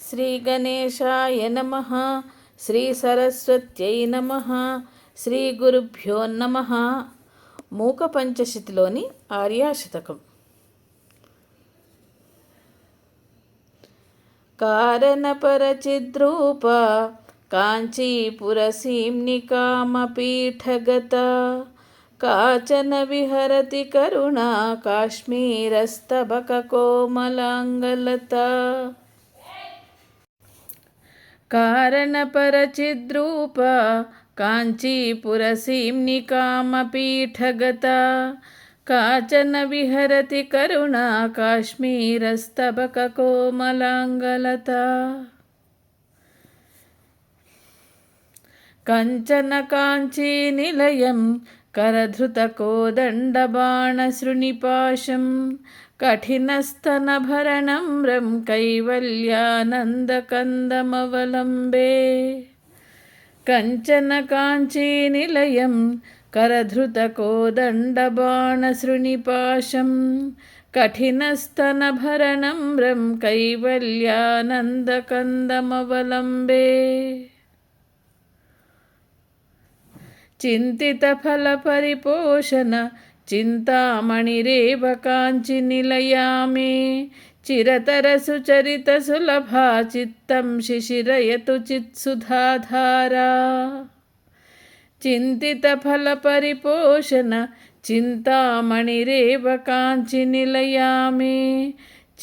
శ్రీగణేశాయ నమ శ్రీ సరస్వత్యై నమ శ్రీ గురుభ్యో నమ. మూక పంచశతిలోని ఆర్యాశతకం. కారణపరచిద్రూప కాంచీపురసీమ్నికామపీఠగత కాచన విహరతి కరుణా కాశ్మీరస్తబకకోమలాంగలత कारणपरचिद्रूप काञ्चीपुरसीम्नि कामपीठगता काचन विहरति करुणा काश्मीरस्तबककोमलाङ्गलता कञ्चन काञ्चीनिलयं करधृतकोदण्डबाणशृणिपाशम् कठिनस्तनभरणम्रं कैवल्यानन्दकन्दमवलम्बे कञ्चनकाञ्चीनिलयं करधृतकोदण्डबाणसृणिपाशं कठिनस्तनभरणम्रं कैवल्यानन्दकन्दमवलम्बे चिन्तितफलपरिपोषण చింతామణిరేవ చిరతరసు చరిత సులభా చిత్తం శిశిరయతు చిత్సుధాధారా చింతిత ఫల చింతితఫలపరిపోషణ చింతామణిరేవ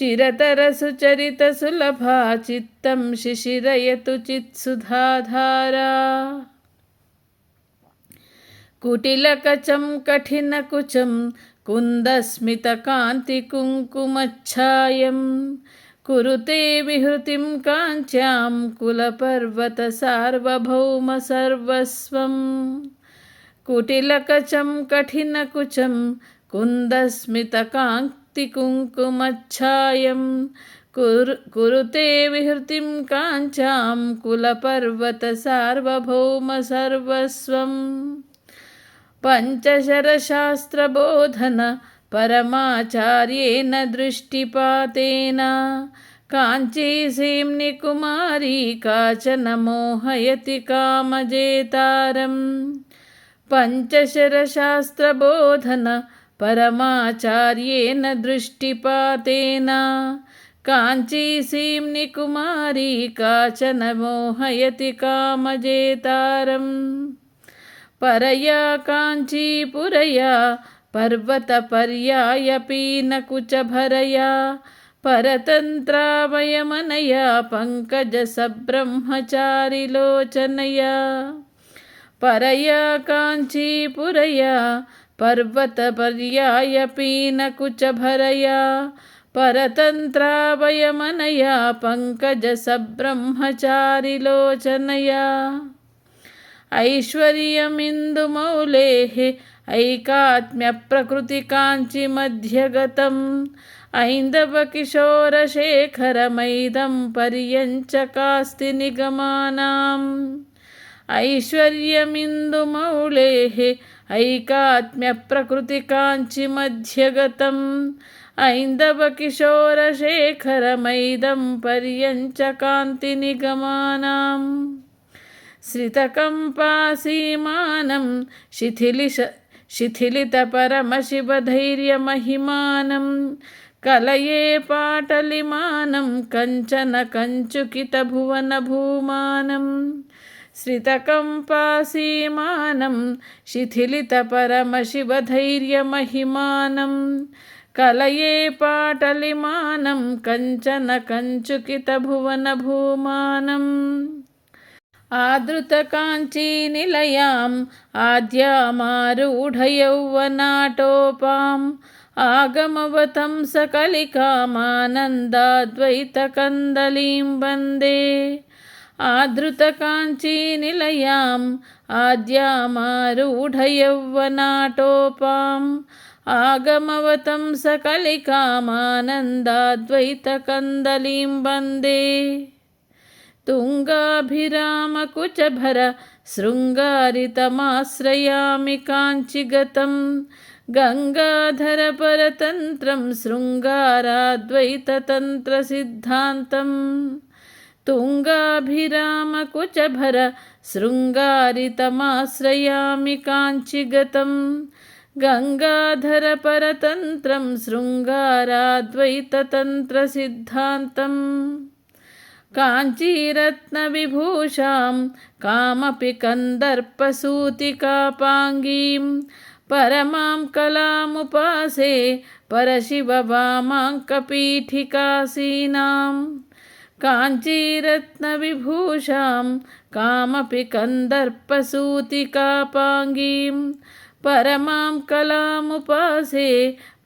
చిరతరసు చరిత సులభా చిత్తం శిశిరయతు చిత్సుధాధారా कुटिलकचं कठिनकुचं कुन्दस्मितकान्तिकुङ्कुमच्छायं कुरुते विहृतिं काञ्च्यां कुलपर्वतसार्वभौमसर्वस्वं कुटिलकचं कठिनकुचं कुन्दस्मितकान्तिकुङ्कुमच्छायं कुरु, कुरुते विहृतिं काञ्चां कुलपर्वतसार्वभौमसर्वस्वम्। पञ्चशरशास्त्रबोधन परमाचार्येण दृष्टिपातेन काञ्चीसीम्नि कुमारी काचन मोहयति कामजेतारम् पञ्चशरशास्त्रबोधन परमाचार्येण दृष्टिपातेन काञ्चीसीम्नि कुमारी काचन मोहयति कामजेतारम् परया काञ्चीपुरया पर्वतपर्यायपीनकुचभरया परतन्त्रावयमनया पङ्कजसब्रह्मचारिलोचनया परया काञ्चीपुरया पर्वतपर्यायपीनकुचभरया परतन्त्रावयमनया पङ्कजसब्रह्मचारिलोचनया ऐश्वर्यमिन्दुमौलेः ऐकात्म्यप्रकृतिकाञ्चिमध्यगतम् ऐन्दवकिशोरशेखरमैदं पर्यञ्चकास्ति निगमानाम् ऐश्वर्यमिन्दुमौलेः ऐकात्म्यप्रकृतिकाञ्चिमध्यगतम् ऐन्दवकिशोरशेखरमैदं पर्यञ्चकान्तिनिगमानाम् श्रितकम्पासीमानं शिथिलिश शिथिलितपरमशिवधैर्यमहिमानं कलये पाटलिमानं कञ्चन कञ्चुकितभुवनभूमानं श्रितकम्पासीमानं शिथिलितपरमशिवधैर्यमहिमानं कलये पाटलिमानं कञ्चन कञ्चुकितभुवनभूमानम् आदृतकाञ्चीनिलयाम् आद्यामारूढयौवनाटोपाम् आगमवतं सकलिकामानन्दाद्वैतकन्दलीं वन्दे आदृतकाञ्चीनिलयाम् आद्यामारूढयौवनाटोपाम् आगमवतं सकलिकामानन्दाद्वैतकन्दलीं वन्दे తుంగాభిరామకుచभर శృంగారితమాశ్రయామి కాంచిగతం. గంగాధరపరతంత్రం శృంగారాద్వైతతంత్రసిద్ధాంతం. తుంగాభిరామకుచభర శృంగారితమాశ్రయామి కాంచిగతం. గంగాధరపరతంత్రం శృంగారాద్వైతతంత్రసిద్ధాంతం. काञ्चीरत्नविभूषां कामपि कन्दर्पसूतिकापाङ्गीं परमां कलामुपासे परशिववामाङ्कपीठिकासीनां काञ्चीरत्नविभूषां कामपि कन्दर्पसूतिकापाङ्गीं परमां कलामुपासे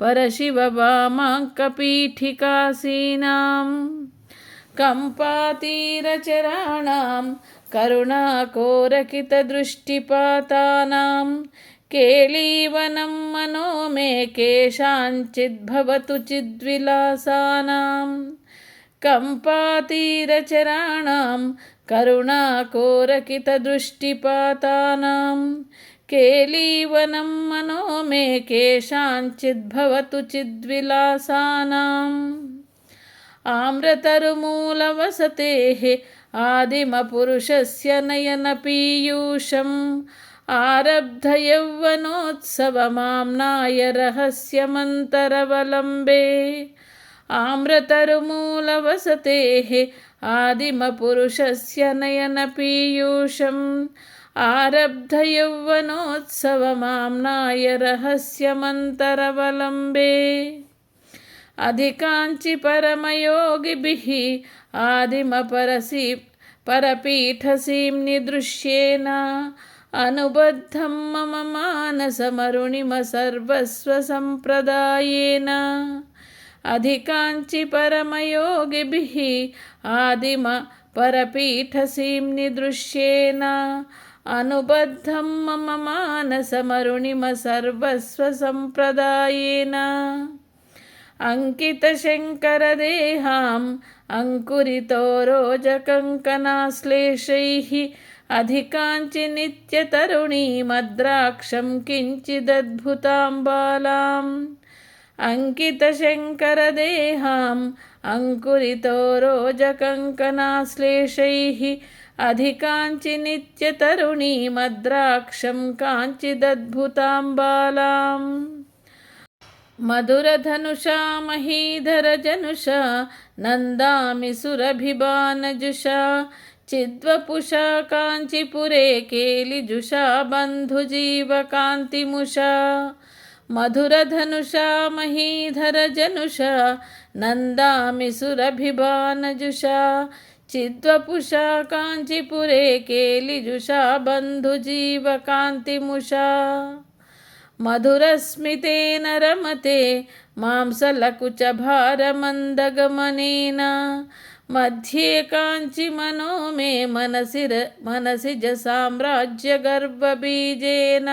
परशिववामाङ्कपीठिकासीनाम् कम्पातीरचराणां करुणाकोरकितदृष्टिपातानां केलीवनं मनो मे केषाञ्चिद्भवतु चिद्विलासानां कम्पातीरचराणां करुणाकोरकितदृष्टिपातानां केलीवनं मनो मे केषाञ्चिद्भवतु चिद्विलासानाम् आम्रतरुमूलवसतेः आदिमपुरुषस्य नयनपीयूषम् आरब्धयौवनोत्सवमाम्नाय रहस्यमन्तरवलम्बे आम्रतरुमूलवसतेः आदिमपुरुषस्य नयनपीयूषम् आरब्धयौवनोत्सवमाम्नाय रहस्यमन्तरवलम्बे अधिकाञ्चि परमयोगिभिः आदिमपरसि परपीठसीं निदृश्येन अनुबद्धं मम मानसमरुणिमसर्वस्वसम्प्रदायेन अधिकाञ्चि परमयोगिभिः आदिम परपीठसीं निदृश्येन अनुबद्धं मम मानसमरुणिमसर्वस्वसम्प्रदायेन अङ्कितशङ्करदेहाम् अङ्कुरितो रोजकङ्कनाश्लेषैः अधिकाञ्चि नित्यतरुणीमद्राक्षं किञ्चिदद्भुतां बालाम् अङ्कितशङ्करदेहाम् अङ्कुरितो रोजकङ्कनाश्लेषैः अधिकाञ्चि नित्यतरुणीमद्राक्षं काञ्चिदद्भुतां बालाम् मधुरधनुषा महीधरजनुषा नन्दामि सुरभिबानजुषा चिद्वपुषा काञ्चिपुरे केलिजुषा बन्धुजीवकान्तिमुषा मधुरधनुषा महीधरजनुषा नन्दामि सुरभिबानजुषा चिद्वपुषा काञ्चिपुरे केलिजुषा बन्धुजीवकान्तिमुषा मधुरस्मितेन रमते मांसलकुचभारमन्दगमनेन। मध्ये काञ्चिमनो मे मनसि मनसि जसाम्राज्यगर्वबीजेन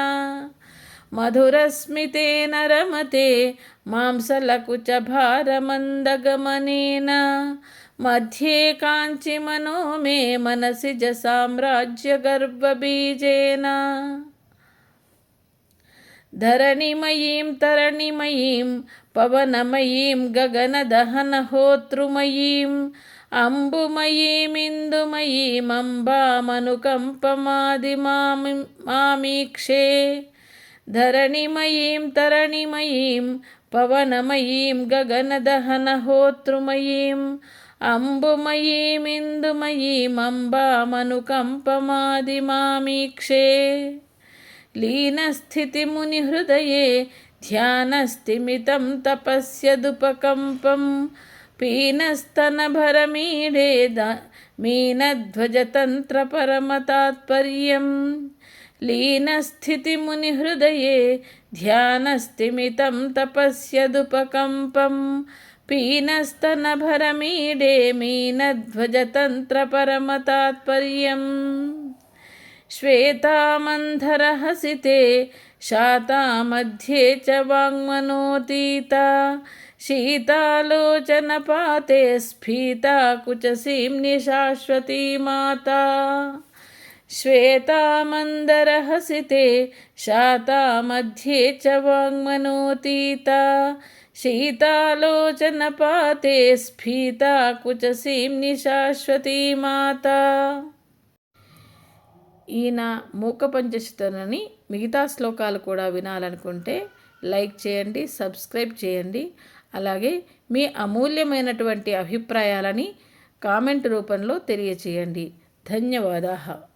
मधुरस्मितेन रमते मांसलकुचभारमन्दगमनेन। मध्ये काञ्चिमनो मे मनसि जसाम्राज्यगर्वबीजेन ధరణిమయీం తరణిమయీం పవనమయీం గగనదహనహోతృమయీం అంబుమయీమిందుమయీమంబామనుకంపమాదిమామి మామీక్షే ధరణిమయీం తరణిమయీం పవనమయీం గగనదహనహోతృమయీం అంబుమయీమిందుమయీమంబామనుకంపమాదిమామీక్షే लीनस्थितिमुनिहृदये ध्यानस्तिमितं तपस्यदुपकम्पं पीनस्तनभरमीडे द मीनध्वजतन्त्रपरमतात्पर्यं लीनस्थितिमुनिहृदये ध्यानस्तिमितं तपस्यदुपकम्पं पीनस्तनभरमीडे मीनध्वजतन्त्रपरमतात्पर्यम् श्वेतामन्धरहसिते शातामध्ये च वाङ्मनोतीता शीतालोचनपाते स्फीता कुचसीं निशाश्वती माता। श्वेतामन्दरहसिते शातामध्ये च वाङ्मनोतीता शीतालोचनपाते स्फीता कुचसीं निशाश्वती माता ఈయన మూక పంచశతనని మిగతా శ్లోకాలు కూడా వినాలనుకుంటే లైక్ చేయండి సబ్స్క్రైబ్ చేయండి. అలాగే మీ అమూల్యమైనటువంటి అభిప్రాయాలని కామెంట్ రూపంలో తెలియచేయండి. ధన్యవాదాలు